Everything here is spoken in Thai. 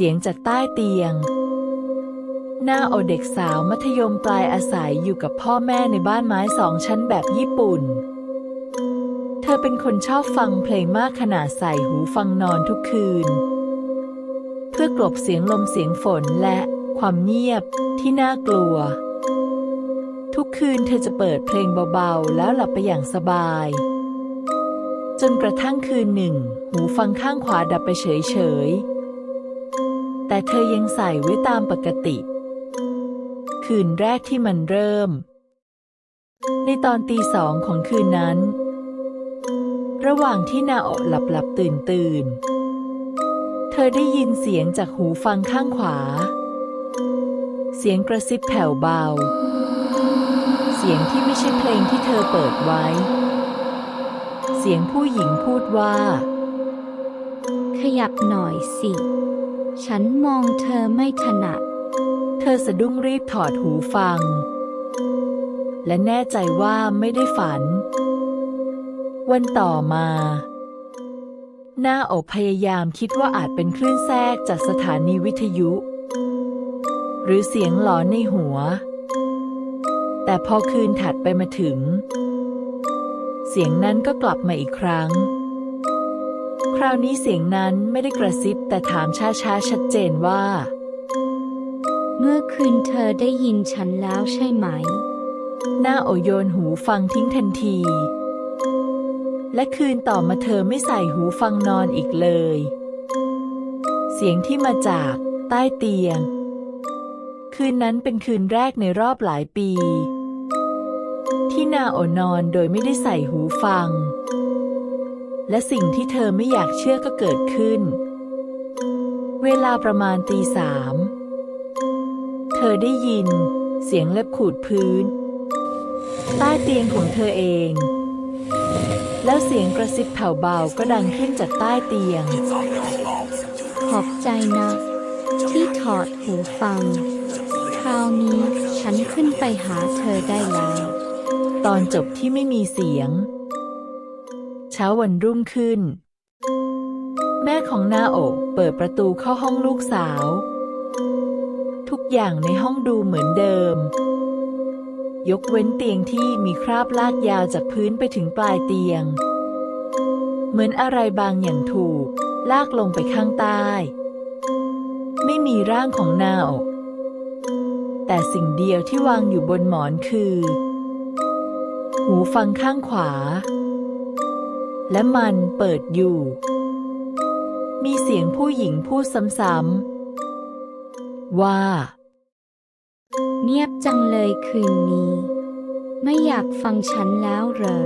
เสียงจากใต้เตียง หน้าโอเด็กสาวมัธยมปลายอาศัยอยู่กับพ่อแม่ในบ้านไม้สองชั้นแบบญี่ปุ่น เธอเป็นคนชอบฟังเพลงมากขนาดใส่หูฟังนอนทุกคืน เพื่อกลบเสียงลมเสียงฝนและความเงียบที่น่ากลัว ทุกคืนเธอจะเปิดเพลงเบาๆ แล้วหลับไปอย่างสบาย จนกระทั่งคืนหนึ่ง หูฟังข้างขวาดับไปเฉยๆ เธอยังใส่ไว้ตามปกติ คืนแรกที่มันเริ่ม ในตอนตีสองของคืนนั้น ระหว่างที่นาโอหลับหลับตื่นตื่น เธอได้ยินเสียงจากหูฟังข้างขวา เสียงกระซิบแผ่วเบา เสียงที่ไม่ใช่เพลงที่เธอเปิดไว้ เสียงผู้หญิงพูดว่า ขยับหน่อยสิ ฉันมองเธอไม่ถนัด เธอสะดุ้งรีบถอดหูฟัง และแน่ใจว่าไม่ได้ฝัน วันต่อมา หน้าอกพยายามคิดว่าอาจเป็นคลื่นแทรกจากสถานีวิทยุ หรือเสียงหลอนในหัว แต่พอคืนถัดไปมาถึง เสียงนั้นก็กลับมาอีกครั้ง คราวนี้เสียงนั้นไม่ได้กระซิบแต่ถามช้าๆชัดเจนว่า เมื่อคืนเธอได้ยินฉันแล้วใช่ไหม หน้าโอโยนหูฟังทิ้งทันที และคืนต่อมาเธอไม่ใส่หูฟังนอนอีกเลย เสียงที่มาจากใต้เตียง คืนนั้นเป็นคืนแรกในรอบหลายปี ที่นาโอนอนโดยไม่ได้ใส่หูฟัง และสิ่งที่เธอไม่อยากเชื่อก็เกิดขึ้น เวลาประมาณตีสาม เธอได้ยิน เสียงเล็บขูดพื้น ใต้เตียงของเธอเอง แล้วเสียงกระซิบแผ่วเบาก็ดังขึ้นจากใต้เตียง ขอบใจนะ ที่ถอดหูฟัง คราวนี้ฉันขึ้นไปหาเธอได้แล้ว ตอนจบที่ไม่มีเสียงเช้าวันรุ่งขึ้น แม่ของนาโอะเปิดประตูเข้าห้องลูกสาว ทุกอย่างในห้องดูเหมือนเดิม ยกเว้นเตียงที่มีคราบลากยาวจากพื้นไปถึงปลายเตียง เหมือนอะไรบางอย่างถูก ลากลงไปข้างใต้ ไม่มีร่างของนาโอะแต่สิ่งเดียวที่วางอยู่บนหมอนคือ หูฟังข้างขวา และมันเปิดอยู่ มีเสียงผู้หญิงพูดซ้ำๆ ว่า เงียบจังเลยคืนนี้ ไม่อยากฟังฉันแล้วเหรอ